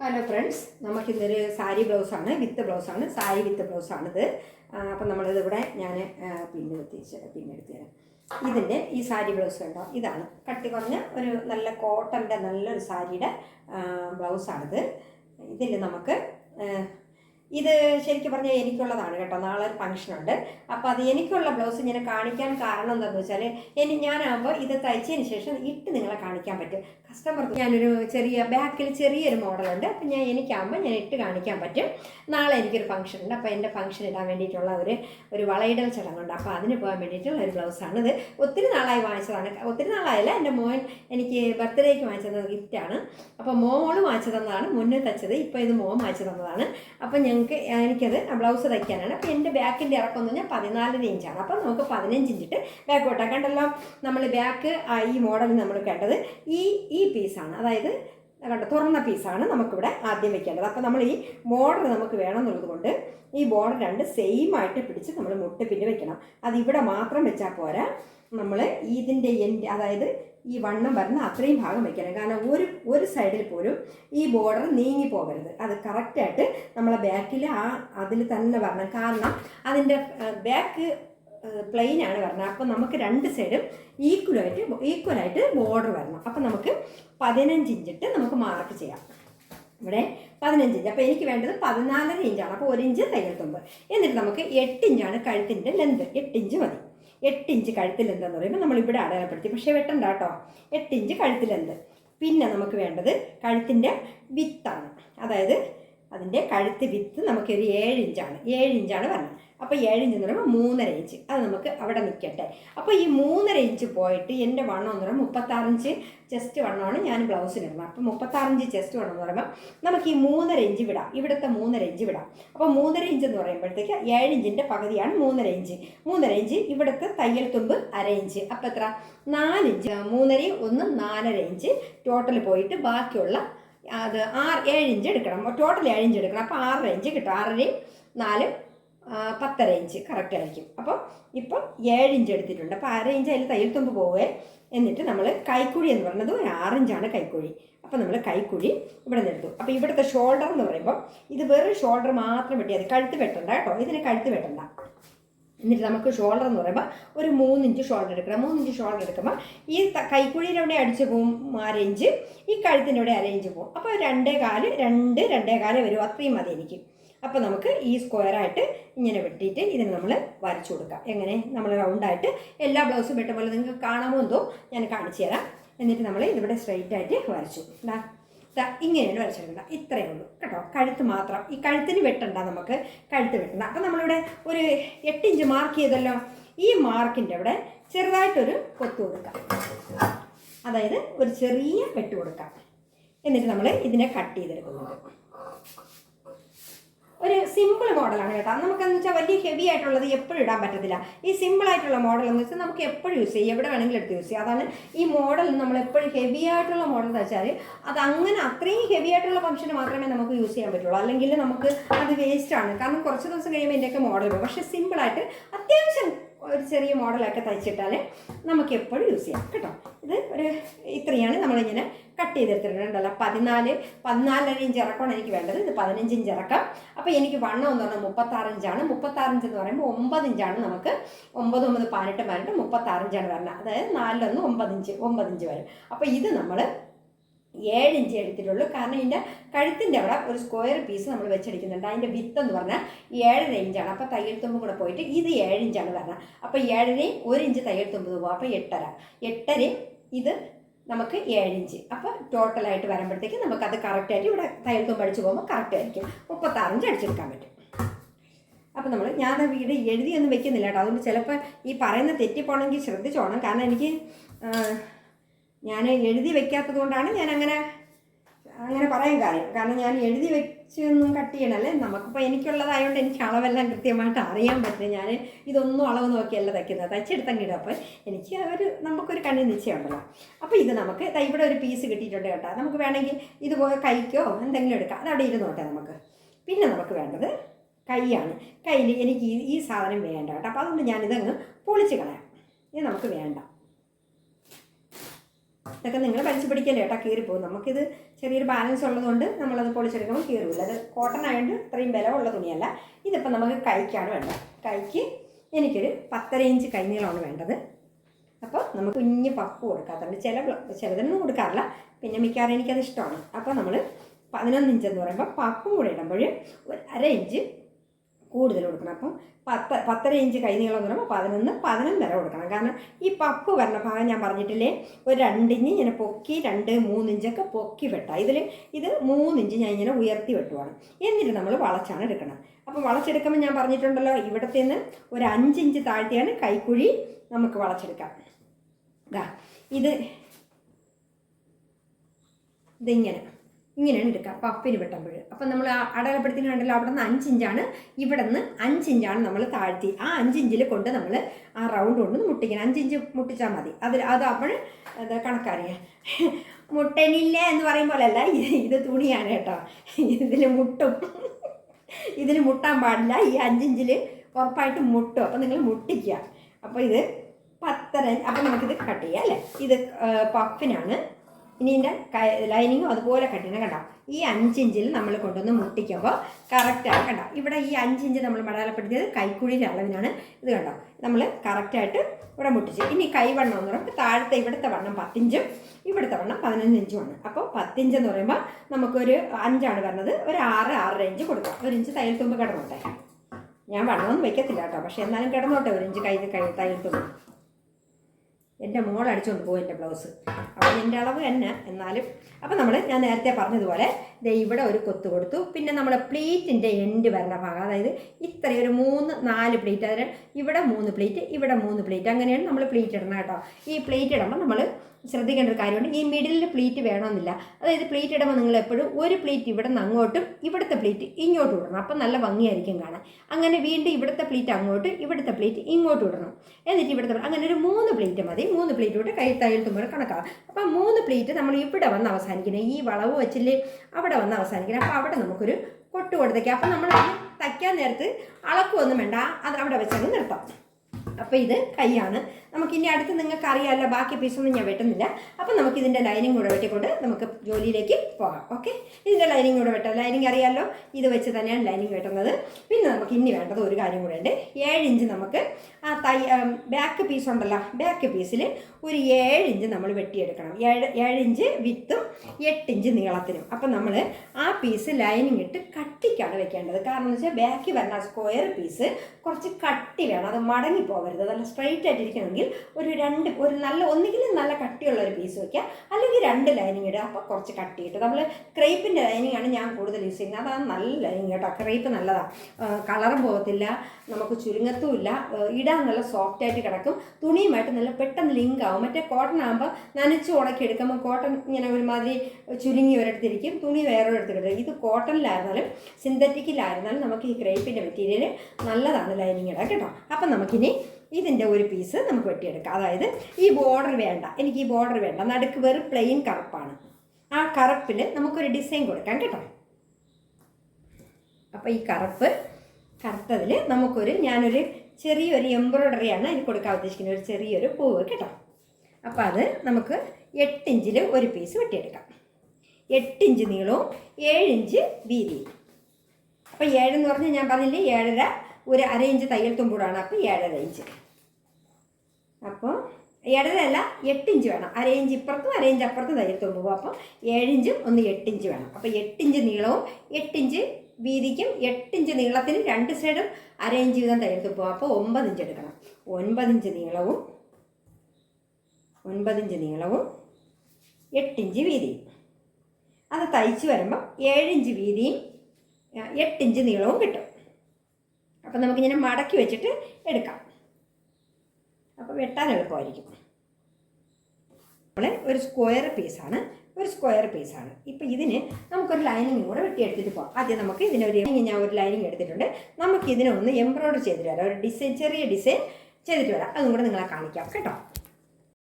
Hello friends നമുക്കിന്നൊരു സാരി ബ്ലൗസാണ് വിത്ത് ബ്ലൗസാണ് സാരി വിത്ത് ബ്ലൗസാണിത്. അപ്പം നമ്മളിത് ഇവിടെ ഞാൻ പിന്നെ എത്തിച്ച് പിന്നെ എടുത്തുതരാം ഇതിന്റെ ഈ സാരി ബ്ലൗസ് കണ്ടോ? ഇതാണ്. കട്ടി കുറഞ്ഞ ഒരു നല്ല കോട്ടന്റെ നല്ലൊരു സാരിയുടെ ബ്ലൗസാണിത്. ഇതിൽ നമുക്ക് ഇത് ശരിക്കും പറഞ്ഞാൽ എനിക്കുള്ളതാണ് കേട്ടോ. നാളെ ഒരു ഫംഗ്ഷനുണ്ട് അപ്പോൾ അത് എനിക്കുള്ള ബ്ലൗസ് ഇങ്ങനെ കാണിക്കാൻ കാരണം എന്താണെന്ന് വെച്ചാൽ ഇനി ഞാനാകുമ്പോൾ ഇത് തയ്ച്ചതിന് ശേഷം ഇട്ട് നിങ്ങളെ കാണിക്കാൻ പറ്റും. കസ്റ്റമർക്ക് ഞാനൊരു ചെറിയ ബാക്കിൽ ചെറിയൊരു മോഡലുണ്ട് അപ്പം ഞാൻ എനിക്കാകുമ്പോൾ ഞാൻ ഇട്ട് കാണിക്കാൻ പറ്റും. നാളെ എനിക്കൊരു ഫംഗ്ഷൻ ഉണ്ട്. അപ്പോൾ എന്റെ ഫംഗ്ഷൻ ഇടാൻ വേണ്ടിയിട്ടുള്ള ഒരു ഒരു വളയിടൽ ചടങ്ങുണ്ട്. അപ്പോൾ അതിന് പോകാൻ വേണ്ടിയിട്ടുള്ള ഒരു ബ്ലൗസാണ് ഇത്. ഒത്തിരി നാളായി വാങ്ങിച്ചതാണ്. ഒത്തിരി നാളായല്ല എന്റെ മോൻ എനിക്ക് ബർത്ത്ഡേക്ക് വാങ്ങിച്ചത് ഗിഫ്റ്റാണ് അപ്പോൾ മോൾ വാങ്ങിച്ചു തന്നതാണ് മുന്നേ തച്ചത്. ഇപ്പോൾ ഇത് മോൻ വാങ്ങിച്ചു തന്നതാണ്. അപ്പോൾ ഞങ്ങൾക്ക് എനിക്കത് ബ്ലൗസ് തയ്ക്കാനാണ്. അപ്പോൾ എന്റെ ബാക്കിന്റെ ഇറക്കം എന്ന് പറഞ്ഞാൽ പതിനാലര ഇഞ്ചാണ്. അപ്പോൾ നമുക്ക് പതിനഞ്ച് ഇഞ്ചിട്ട് ബാക്ക് കൊട്ടാം കണ്ടല്ലോ നമ്മൾ ബാക്ക് ഈ മോഡൽ നമ്മൾ കേട്ടത് ഈ ഈ പീസാണ് അതായത് കണ്ടോ തുറന്ന പീസാണ് നമുക്കിവിടെ ആദ്യം വെക്കേണ്ടത്. അപ്പോൾ നമ്മൾ ഈ ബോർഡർ നമുക്ക് വേണം എന്നുള്ളത് കൊണ്ട് ഈ ബോർഡർ രണ്ട് സെയിം ആയിട്ട് പിടിച്ച് നമ്മൾ മുട്ടിപ്പിന് വെക്കണം. അത് ഇവിടെ മാത്രം വെച്ചാൽ പോരാ. നമ്മൾ ഇതിന്റെ എൻഡ് അതായത് ഈ വണ്ണം വരുന്ന അത്രയും ഭാഗം വയ്ക്കണം കാരണം ഒരു ഒരു സൈഡിൽ പോലും ഈ ബോർഡർ നീങ്ങി പോകരുത്. അത് കറക്റ്റായിട്ട് നമ്മളെ ബാക്കിൽ ആ അതിൽ തന്നെ വരണം. കാരണം അതിന്റെ ബാക്ക് പ്ലെയിൻ ആണ് വരണം. അപ്പം നമുക്ക് രണ്ട് സൈഡും ഈക്വലായിട്ട് ഈക്വലായിട്ട് ബോർഡർ വരണം. അപ്പോൾ നമുക്ക് പതിനഞ്ച് ഇഞ്ചിട്ട് നമുക്ക് മാർക്ക് ചെയ്യാം. ഇവിടെ പതിനഞ്ച് ഇഞ്ച് അപ്പോൾ എനിക്ക് വേണ്ടത് പതിനാലര ഇഞ്ചാണ് അപ്പോൾ ഒരു ഇഞ്ച് തയ്യൽ തുമ്പ് എന്നിട്ട് നമുക്ക് എട്ട് ഇഞ്ചാണ് കഴുത്തിന്റെ ലെന്ത് എട്ട് ഇഞ്ച് മതി. എട്ട് ഇഞ്ച് കഴുത്തിലെന്ത് എന്ന് പറയുമ്പോൾ നമ്മളിവിടെ അടയാളപ്പെടുത്തി. പക്ഷേ വെട്ടണ്ട കേട്ടോ. എട്ട് ഇഞ്ച് കഴുത്തിലെന്ത്? പിന്നെ നമുക്ക് വേണ്ടത് കഴുത്തിന്റെ വിത്താണ്. അതായത് അതിന്റെ കഴുത്ത് വിത്ത് നമുക്കൊരു ഏഴ് ഇഞ്ചാണ്. ഏഴ് ഇഞ്ചാണ് വരുന്നത് അപ്പോൾ ഏഴ് ഇഞ്ച് എന്ന് പറയുമ്പോൾ മൂന്നര ഇഞ്ച്. അത് നമുക്ക് അവിടെ നിൽക്കട്ടെ. അപ്പോൾ ഈ മൂന്നര ഇഞ്ച് പോയിട്ട് എന്റെ വണ്ണം എന്ന് പറയുമ്പോൾ മുപ്പത്താറിഞ്ച് ചെസ്റ്റ് വണ്ണമാണ് ഞാൻ ബ്ലൗസിനിടുന്നത് അപ്പോൾ മുപ്പത്താറിഞ്ച് ചെസ്റ്റ് വണ്ണം എന്ന് പറയുമ്പോൾ നമുക്ക് ഈ മൂന്നര ഇഞ്ച് വിടാം. ഇവിടുത്തെ മൂന്നര ഇഞ്ച് വിടാം. അപ്പോൾ മൂന്നര ഇഞ്ച് എന്ന് പറയുമ്പോഴത്തേക്ക് ഏഴ് ഇഞ്ചിന്റെ പകുതിയാണ് മൂന്നര ഇഞ്ച്. മൂന്നര ഇഞ്ച് ഇവിടുത്തെ തയ്യൽ തുമ്പ് അര ഇഞ്ച്. അപ്പോൾ എത്ര? നാലിഞ്ച് മൂന്നര ഒന്ന് നാലര ഇഞ്ച് ടോട്ടൽ പോയിട്ട് ബാക്കിയുള്ള അത് ആറ് ഏഴ് ഇഞ്ച് എടുക്കണം. ടോട്ടൽ ഏഴ് ഇഞ്ച് എടുക്കണം. അപ്പോൾ ആറര ഇഞ്ച് കിട്ടും. ആറരയും നാലും പത്തര ഇഞ്ച്. കറക്റ്റ് ആയിരിക്കും. അപ്പോൾ ഇപ്പം ഏഴ് ഇഞ്ച് എടുത്തിട്ടുണ്ട്. അപ്പോൾ അര ഇഞ്ച് അതിൽ തയ്യൽ തുമ്പ് പോവേ. എന്നിട്ട് നമ്മൾ കൈക്കുഴി എന്ന് പറയുന്നത് ഒരു ആറിഞ്ചാണ് കൈക്കുഴി. അപ്പോൾ നമ്മൾ കൈക്കുഴി ഇവിടെ നിർത്തു അപ്പോൾ ഇവിടുത്തെ ഷോൾഡർ എന്ന് പറയുമ്പോൾ ഇത് വെറും ഷോൾഡർ മാത്രം വെട്ടിയാൽ കഴുത്ത് വെട്ടണ്ട കേട്ടോ. ഇതിന് കഴുത്ത് വെട്ടണ്ട. എന്നിട്ട് നമുക്ക് ഷോൾഡർ എന്ന് പറയുമ്പോൾ ഒരു മൂന്നിഞ്ച് ഷോൾഡർ എടുക്കണം. മൂന്നിഞ്ച് ഷോൾഡർ എടുക്കുമ്പോൾ ഈ കൈക്കുഴിയുടെ അവിടെ അടിച്ച് പോവും? അര ഇഞ്ച് ഈ കഴുത്തിന്റെ അവിടെ അര ഇഞ്ച് അപ്പോൾ രണ്ടേ കാൽ രണ്ട് രണ്ടേ കാൽ വരും. അത്രയും മതി എനിക്ക്. അപ്പോൾ നമുക്ക് ഈ സ്ക്വയറായിട്ട് ഇങ്ങനെ വെട്ടിയിട്ട് ഇതിന് നമ്മൾ വരച്ചു കൊടുക്കാം. എങ്ങനെ? നമ്മൾ റൗണ്ടായിട്ട് എല്ലാ ബ്ലൗസും വെട്ട പോലെ നിങ്ങൾക്ക് കാണാമോ എന്തോ? ഞാൻ കാണിച്ചു തരാം. എന്നിട്ട് നമ്മൾ ഇതിവിടെ സ്ട്രെയിറ്റ് ആയിട്ട് വരച്ചു. ഇങ്ങനെയാണ് വരച്ചെടുക്കണം ഇത്രയേ ഉള്ളൂ. കേട്ടോ കഴുത്ത് മാത്രം. ഈ കഴുത്തിന് വെട്ടണ്ട നമുക്ക് കഴുത്ത് വെട്ടണ്ട. അപ്പം നമ്മളിവിടെ ഒരു എട്ട് ഇഞ്ച് മാർക്ക് ചെയ്തല്ലോ. ഈ മാർക്കിന്റെ അവിടെ ചെറുതായിട്ടൊരു കൊത്തു കൊടുക്കാം. അതായത് ഒരു ചെറിയ വെട്ട് കൊടുക്കാം. എന്നിട്ട് നമ്മൾ ഇതിനെ കട്ട് ചെയ്തെടുക്കുന്നുണ്ട്. ഒരു സിമ്പിൾ മോഡലാണ് കേട്ടോ. നമുക്കെന്ന് വെച്ചാൽ വലിയ ഹെവി ആയിട്ടുള്ളത് എപ്പോഴും ഇടാൻ പറ്റത്തില്ല. ഈ സിമ്പിൾ ആയിട്ടുള്ള മോഡൽ എന്ന് വെച്ചാൽ നമുക്ക് എപ്പോഴും യൂസ് ചെയ്യാം. എവിടെ വേണമെങ്കിലും എടുത്ത് യൂസ് ചെയ്യാം. അതാണ് ഈ മോഡൽ നമ്മൾ എപ്പോഴും ഹെവി ആയിട്ടുള്ള മോഡൽ എന്ന് വെച്ചാൽ അത് അങ്ങനെ അത്രയും ഹെവി ആയിട്ടുള്ള ഫംഗ്ഷന് മാത്രമേ നമുക്ക് യൂസ് ചെയ്യാൻ പറ്റുള്ളൂ. അല്ലെങ്കിൽ നമുക്ക് അത് വേസ്റ്റ് ആണ്. കാരണം കുറച്ച് ദിവസം കഴിയുമ്പോൾ ഇതിന്റെയൊക്കെ മോഡൽ പോകും പക്ഷേ സിമ്പിളായിട്ട് അത്യാവശ്യം ഒരു ചെറിയ മോഡലൊക്കെ തയ്ച്ചിട്ടാൽ നമുക്ക് എപ്പോഴും യൂസ് ചെയ്യാം. കേട്ടോ? ഇത് ഒരു ഇത്രയാണ് നമ്മളിങ്ങനെ കട്ട് ചെയ്തെടുത്തിട്ടുണ്ടല്ലോ. പതിനാല് പതിനാലര ഇഞ്ച് ഇറക്കമാണ് എനിക്ക് വേണ്ടത്. ഇത് പതിനഞ്ച് ഇഞ്ച് ഇറക്കാം. അപ്പോൾ എനിക്ക് വണ്ണം എന്ന് പറഞ്ഞാൽ മുപ്പത്താറ് ഇഞ്ചാണ് മുപ്പത്താറ് ഇഞ്ച് എന്ന് പറയുമ്പോൾ ഒമ്പത് ഇഞ്ചാണ് നമുക്ക്. ഒമ്പത് ഒമ്പത് പതിനെട്ട് പതിനെട്ട് മുപ്പത്താറ് ഇഞ്ചാണ് വരുന്നത് അതായത് നാലിലൊന്ന് ഒമ്പത് ഇഞ്ച് ഒമ്പത് ഇഞ്ച് വരും. അപ്പോൾ ഇത് നമ്മൾ ഏഴ് ഇഞ്ച് എടുത്തിട്ടുള്ളൂ. കാരണം ഇതിന്റെ കഴുത്തിന്റെ അവിടെ ഒരു സ്ക്വയർ പീസ് നമ്മൾ വെച്ചടിക്കുന്നുണ്ട്. അതിന്റെ വിത്ത് എന്ന് പറഞ്ഞാൽ ഏഴര ഇഞ്ചാണ് അപ്പോൾ തയ്യൽ തുമ്പ് കൂടെ പോയിട്ട് ഇത് ഏഴ് ഇഞ്ചാണ് പറഞ്ഞത്. അപ്പോൾ ഏഴരയും ഒരു ഇഞ്ച് തയ്യൽ തുമ്പ് പോകും അപ്പോൾ എട്ടര. എട്ടരയും ഇത് നമുക്ക് ഏഴിഞ്ച് അപ്പോൾ ടോട്ടലായിട്ട് വരുമ്പോഴത്തേക്ക് നമുക്കത് കറക്റ്റായിട്ട് ഇവിടെ തയ്യൽ തുമ്പ് അടിച്ച് പോകുമ്പോൾ കറക്റ്റ് ആയിരിക്കും. മുപ്പത്താറ് ഇഞ്ച് അടിച്ചെടുക്കാൻ പറ്റും. അപ്പോൾ നമ്മൾ ഞാൻ വീട് എഴുതിയൊന്നും വെക്കുന്നില്ല കേട്ടോ. അതുകൊണ്ട് ചിലപ്പോൾ ഈ പറയുന്ന തെറ്റിപ്പോണെങ്കിൽ ശ്രദ്ധിച്ചോണം കാരണം എനിക്ക് ഞാൻ എഴുതി വെക്കാത്തത് കൊണ്ടാണ് ഞാൻ അങ്ങനെ അങ്ങനെ പറയാൻ കാര്യം. കാരണം ഞാൻ എഴുതി വെച്ചൊന്നും കട്ട് ചെയ്യണമല്ലേ നമുക്കിപ്പോൾ എനിക്കുള്ളതായതുകൊണ്ട് എനിക്ക് അളവെല്ലാം കൃത്യമായിട്ട് അറിയാൻ പറ്റില്ല. ഞാൻ ഇതൊന്നും അളവ് നോക്കിയല്ല തയ്ക്കുന്നത്. തയ്ച്ചെടുത്തങ്ങിടും അപ്പോൾ എനിക്ക് ഒരു നമുക്കൊരു കണ്ണി നിശ്ചയമുണ്ടല്ലോ. അപ്പോൾ ഇത് നമുക്ക് ഇവിടെ ഒരു പീസ് കിട്ടിയിട്ടുണ്ട് കേട്ടോ. നമുക്ക് വേണമെങ്കിൽ ഇതുപോലെ കൈക്കോ എന്തെങ്കിലും എടുക്കാം. അത് അവിടെ ഇരുന്നോട്ടെ നമുക്ക്. പിന്നെ നമുക്ക് വേണ്ടത് കൈയാണ്. കയ്യിൽ എനിക്ക് ഈ സാധനം വേണ്ട കേട്ടോ. അപ്പോൾ അതുകൊണ്ട് ഞാനിതങ്ങ് പൊളിച്ച് കളയാം. ഇത് നമുക്ക് വേണ്ട. ഇതൊക്കെ നിങ്ങൾ വലിച്ചു പിടിക്കല്ലേ കേട്ടോ കീറിപ്പോകും നമുക്കിത് ചെറിയൊരു ബാലൻസ് ഉള്ളതുകൊണ്ട് നമ്മളത് പൊളിച്ചെടുക്കുമ്പോൾ കീറില്ല അത് കോട്ടൺ ആയതുകൊണ്ട് ഇത്രയും വില ഉള്ള തുണിയല്ല. ഇതിപ്പോൾ നമുക്ക് കൈക്കാണ് വേണ്ടത്. കൈക്ക് എനിക്കൊരു പത്തര ഇഞ്ച് കൈനീളമാണ് വേണ്ടത്. അപ്പോൾ നമുക്ക് കുഞ്ഞ് പപ്പ് കൊടുക്കാത്തുണ്ട് ചില ചിലതിനൊന്നും ചിലതൊന്നും കൊടുക്കാറില്ല. പിന്നെ മിക്കവാറും എനിക്കത് ഇഷ്ടമാണ്. അപ്പോൾ നമ്മൾ പതിനൊന്ന് ഇഞ്ച് എന്ന് പറയുമ്പോൾ പപ്പും കൂടെ ഇടുമ്പോൾ ഒരു അര ഇഞ്ച് കൂടുതൽ കൊടുക്കണം. അപ്പം പത്ത് പത്തര ഇഞ്ച് കൈനീളം എന്ന് പറയുമ്പോൾ പതിനൊന്ന് പതിനൊന്നര കൊടുക്കണം. കാരണം ഈ പപ്പ് വരണ ഭാഗം ഞാൻ പറഞ്ഞിട്ടില്ലേ ഒരു രണ്ടിഞ്ച് ഇങ്ങനെ പൊക്കി രണ്ട് മൂന്നിഞ്ചൊക്കെ പൊക്കി വെട്ടാം. ഇതിൽ ഇത് മൂന്നിഞ്ച് ഞാൻ ഇങ്ങനെ ഉയർത്തി വെട്ടുവാണ്. എന്നിട്ട് നമ്മൾ വളച്ചാണ് എടുക്കണം. അപ്പോൾ വളച്ചെടുക്കുമ്പോൾ ഞാൻ പറഞ്ഞിട്ടുണ്ടല്ലോ ഇവിടത്തെ നിന്ന് ഒരു അഞ്ചിഞ്ച് താഴ്ത്തിയാണ് കൈക്കുഴി നമുക്ക് വളച്ചെടുക്കാം. ഇത് ഇതിങ്ങനെ. ഇങ്ങനെയാണ് എടുക്കുക. പപ്പിന് വെട്ടുമ്പോൾ അപ്പം നമ്മൾ ആ അടയാളപ്പെടുത്തിന് കണ്ടല്ലോ അവിടെ നിന്ന് അഞ്ചിഞ്ചാണ് ഇവിടെ നിന്ന് അഞ്ചിഞ്ചാണ് നമ്മൾ താഴ്ത്തി. ആ അഞ്ചിഞ്ചിൽ കൊണ്ട് നമ്മൾ ആ റൗണ്ട് കൊണ്ട് മുട്ടിക്കണം. അഞ്ചിഞ്ച് മുട്ടിച്ചാൽ മതി. അത് അത് അപ്പോൾ കണക്കറിയാം. മുട്ടനില്ല എന്ന് പറയും പോലെയല്ല ഇത് തുണിയാണ് കേട്ടോ. ഇതിൽ മുട്ടും. ഇതിൽ മുട്ടാൻ പാടില്ല. ഈ അഞ്ചിഞ്ചിൽ ഉറപ്പായിട്ട് മുട്ടും. അപ്പം നിങ്ങൾ മുട്ടിക്കുക. അപ്പോൾ ഇത് പത്തര അപ്പം നമുക്കിത് കട്ട് ചെയ്യാം അല്ലേ? ഇത് പഫിനാണ് ഇനി ഇതിന്റെ ലൈനിങ്ങും അതുപോലെ കട്ട് ചെയ്യണം കണ്ടോ? ഈ അഞ്ചിഞ്ചിൽ നമ്മൾ കൊണ്ടുവന്ന് മുട്ടിക്കുമ്പോൾ കറക്റ്റാണ് കണ്ടോ? ഇവിടെ ഈ അഞ്ചിഞ്ച് നമ്മൾ മടയാളപ്പെടുത്തിയത് കൈക്കുഴിയുടെ അളവിനാണ്. ഇത് കണ്ടോ? നമ്മൾ കറക്റ്റായിട്ട് ഇവിടെ മുട്ടിച്ച്. ഇനി കൈവണ്ണം എന്ന് പറയുമ്പോൾ താഴത്തെ ഇവിടുത്തെ വണ്ണം പത്തിഞ്ചും ഇവിടുത്തെ വണ്ണം പതിനഞ്ച് ഇഞ്ചുമാണ് അപ്പോൾ പത്തിഞ്ചെന്ന് പറയുമ്പോൾ നമുക്കൊരു അഞ്ചാണ് വരുന്നത്. ഒരു ആറ് ആറര ഇഞ്ച് കൊടുക്കാം. ഒരു ഇഞ്ച് തയ്യൽ തുമ്പ് കിടന്നോട്ടെ. ഞാൻ വണ്ണമൊന്നും വയ്ക്കത്തില്ല കേട്ടോ. പക്ഷേ എന്നാലും കിടന്നോട്ടെ ഒരു ഇഞ്ച് കൈ കൈ തയ്യൽ തുമ്പ്. എന്റെ മോൾ അടിച്ചുകൊണ്ട് പോകും എന്റെ ബ്ലൗസ്. അപ്പോൾ എന്റെ അളവ് തന്നെ എന്നാലും അപ്പോൾ നമ്മൾ ഞാൻ നേരത്തെ പറഞ്ഞതുപോലെ ദേ ഇവിടെ ഒരു കൊത്ത് കൊടുത്തു. പിന്നെ നമ്മൾ പ്ലേറ്റിന്റെ എൻഡ് വരുന്ന ഭാഗം അതായത് ഇത്രയും ഒരു മൂന്ന് നാല് പ്ലേറ്റ് അതായത് ഇവിടെ മൂന്ന് പ്ലേറ്റ് ഇവിടെ മൂന്ന് പ്ലേറ്റ് അങ്ങനെയാണ് നമ്മൾ പ്ലേറ്റ് ഇടുന്നത് കേട്ടോ. ഈ പ്ലേറ്റ് ഇടുമ്പോൾ നമ്മൾ ശ്രദ്ധിക്കേണ്ട ഒരു കാര്യമുണ്ട്. ഈ മിഡിലിൽ പ്ലേറ്റ് വേണമെന്നില്ല. അതായത് പ്ലേറ്റ് ഇടുമ്പോൾ നിങ്ങൾ എപ്പോഴും ഒരു പ്ലേറ്റ് ഇവിടെ നിന്ന് അങ്ങോട്ടും ഇവിടുത്തെ പ്ലേറ്റ് ഇങ്ങോട്ടും ഇടണം. അപ്പം നല്ല ഭംഗിയായിരിക്കും കാണാൻ. അങ്ങനെ വീണ്ടും ഇവിടുത്തെ പ്ലേറ്റ് അങ്ങോട്ട് ഇവിടുത്തെ പ്ലേറ്റ് ഇങ്ങോട്ടും ഇടണം. എന്നിട്ട് ഇവിടുത്തെ അങ്ങനെ ഒരു മൂന്ന് പ്ലേറ്റ് മതി. മൂന്ന് പ്ലേറ്റ് കൂടെ കൈ തയ്യൽ തുമ്പോൾ കണക്കാവും അപ്പം മൂന്ന് പ്ലേറ്റ് നമ്മൾ ഇവിടെ വന്ന് അവസാനിക്കുന്നത് ഈ വളവ് വെച്ചില്ലേ അവിടെ വന്ന് അവസാനിക്കണം അപ്പോൾ അവിടെ നമുക്കൊരു കൊട്ട് കൊടുത്തേക്കാം. അപ്പം നമ്മൾ തയ്ക്കാൻ നേരത്ത് അളക്കുമൊന്നും വേണ്ട. അത് അവിടെ വെച്ചങ്ങ് നിർത്താം. അപ്പോൾ ഇത് കൈയാണ്. നമുക്ക് ഇനി അടുത്ത് നിങ്ങൾക്ക് അറിയാമല്ലോ ബാക്കി പീസൊന്നും ഞാൻ വെട്ടുന്നില്ല. അപ്പം നമുക്ക് ഇതിന്റെ ലൈനിങ് കൂടെ വെട്ടിക്കൊണ്ട് നമുക്ക് ജോലിയിലേക്ക് പോകാം. ഓക്കെ ഇതിന്റെ ലൈനിങ് കൂടെ വെട്ടാം. ലൈനിങ് അറിയാമല്ലോ ഇത് വെച്ച് തന്നെയാണ് ലൈനിങ് വെട്ടുന്നത്. പിന്നെ നമുക്ക് ഇനി വേണ്ടത് ഒരു കാര്യം കൂടെ ഉണ്ട്. ഏഴ് ഇഞ്ച് നമുക്ക് ആ തൈ ബാക്ക് പീസ് ഉണ്ടല്ലോ. ബാക്ക് പീസിൽ ഒരു ഏഴ് ഇഞ്ച് നമ്മൾ വെട്ടിയെടുക്കണം. ഏഴ് ഏഴ് ഇഞ്ച് വിത്തും എട്ട് ഇഞ്ച് നീളത്തിനും. അപ്പം നമ്മൾ ആ പീസ് ലൈനിങ് ഇട്ട് കട്ടിക്കാണ് വെക്കേണ്ടത്. കാരണം എന്ന് വെച്ചാൽ ബാക്കി വരുന്ന സ്ക്വയർ പീസ് കുറച്ച് കട്ടി വേണം. അത് മടങ്ങി പോകരുത്. നല്ല സ്ട്രൈറ്റ് ആയിട്ടിരിക്കണമെങ്കിൽ ഒരു രണ്ട് ഒരു നല്ല ഒന്നുകിൽ നല്ല കട്ടിയുള്ള ഒരു പീസ് വയ്ക്കുക അല്ലെങ്കിൽ രണ്ട് ലൈനിങ് ഇടുക. അപ്പോൾ കുറച്ച് കട്ടിയിട്ട് നമ്മൾ ക്രേപ്പിന്റെ ലൈനിങ് ആണ് ഞാൻ കൂടുതൽ യൂസ് ചെയ്യുന്നത്. അതാണ് നല്ല ലൈനിങ് കേട്ടോ. ക്രേപ്പ് നല്ലതാണ് കളറും പോകത്തില്ല. നമുക്ക് ചുരുങ്ങത്തുമില്ല ഇടാൻ നല്ല സോഫ്റ്റ് ആയിട്ട് കിടക്കും. തുണിയുമായിട്ട് നല്ല പെട്ടെന്ന് ലിങ്ക് ആവും. മറ്റേ കോട്ടൺ ആകുമ്പോൾ നനച്ച് ഉണക്കി എടുക്കുമ്പോൾ കോട്ടൺ ഇങ്ങനെ ഒരുമാതിരി ചുരുങ്ങി ഒരിടത്തിരിക്കും. തുണി വേറെ കിട്ടും ഇത് കോട്ടണിലായിരുന്നാലും സിന്തറ്റിക്കിലായിരുന്നാലും നമുക്ക് ഈ ക്രേപ്പിന്റെ മെറ്റീരിയൽ നല്ലതാണ് ലൈനിങ് ഇടാം കേട്ടോ. അപ്പം നമുക്കിനി ഇതിന്റെ ഒരു പീസ് നമുക്ക് വെട്ടിയെടുക്കാം. അതായത് ഈ ബോർഡർ വേണ്ട. എനിക്ക് ഈ ബോർഡർ വേണ്ട. നടുക്ക് വെറും പ്ലെയിൻ കറുപ്പാണ്. ആ കറുപ്പിൽ നമുക്കൊരു ഡിസൈൻ കൊടുക്കാം കേട്ടോ. അപ്പോൾ ഈ കറുപ്പ് കറുത്തതിൽ നമുക്കൊരു ഞാനൊരു ചെറിയൊരു എംബ്രോയ്ഡറിയാണ് അതിന് കൊടുക്കാൻ ഉദ്ദേശിക്കുന്നത്. ഒരു ചെറിയൊരു പൂവ് കേട്ടോ. അപ്പോൾ അത് നമുക്ക് എട്ടിഞ്ചിൽ ഒരു പീസ് വെട്ടിയെടുക്കാം. എട്ടിഞ്ച് നീളവും ഏഴിഞ്ച് വീതിയും. അപ്പോൾ ഏഴെന്ന് പറഞ്ഞാൽ ഞാൻ പറഞ്ഞില്ലേ? ഏഴര ഒരു അര ഇഞ്ച് തയ്യൽ തുമ്പൂടാണ്. അപ്പോൾ ഏഴര ഇഞ്ച് അപ്പോൾ ഏഴരയല്ല എട്ട് ഇഞ്ച് വേണം. അര ഇഞ്ച് ഇപ്പുറത്തും അര ഇഞ്ച് അപ്പുറത്തും തയ്യൽ തുമ്പ് അപ്പോൾ അപ്പം ഏഴിഞ്ചും ഒന്ന് എട്ട് ഇഞ്ച് വേണം. അപ്പോൾ എട്ടിഞ്ച് നീളവും എട്ട് ഇഞ്ച് വീതിക്കും എട്ട് ഇഞ്ച് നീളത്തിനും രണ്ട് സൈഡും അര ഇഞ്ച് വീതം തയ്യൽ തുമ്പ് അപ്പോൾ ഒമ്പത് ഇഞ്ച് എടുക്കണം. ഒൻപത് ഇഞ്ച് നീളവും ഒൻപത് ഇഞ്ച് നീളവും എട്ട് ഇഞ്ച് വീതിയും. അത് തയ്ച്ച് വരുമ്പം ഏഴിഞ്ച് വീതിയും എട്ട് ഇഞ്ച് നീളവും കിട്ടും. അപ്പം നമുക്കിങ്ങനെ മടക്കി വെച്ചിട്ട് എടുക്കാം. അപ്പോൾ വെട്ടാൻ എളുപ്പമായിരിക്കും. നമ്മൾ ഒരു സ്ക്വയർ പീസാണ് ഒരു സ്ക്വയർ പീസാണ് ഇപ്പം ഇതിന് നമുക്കൊരു ലൈനിങ് കൂടെ വെട്ടിയെടുത്തിട്ട് പോകാം ആദ്യം നമുക്ക് ഇതിനൊരു ഞാൻ ഒരു ലൈനിങ് എടുത്തിട്ടുണ്ട്. നമുക്ക് ഇതിനൊന്ന് എംബ്രോയ്ഡറി ചെയ്തിട്ട് വരാം. ഒരു ഡിസൈൻ ചെറിയ ഡിസൈൻ ചെയ്തിട്ട് വരാം. അതും കൂടെ നിങ്ങളെ കാണിക്കാം. കേട്ടോ?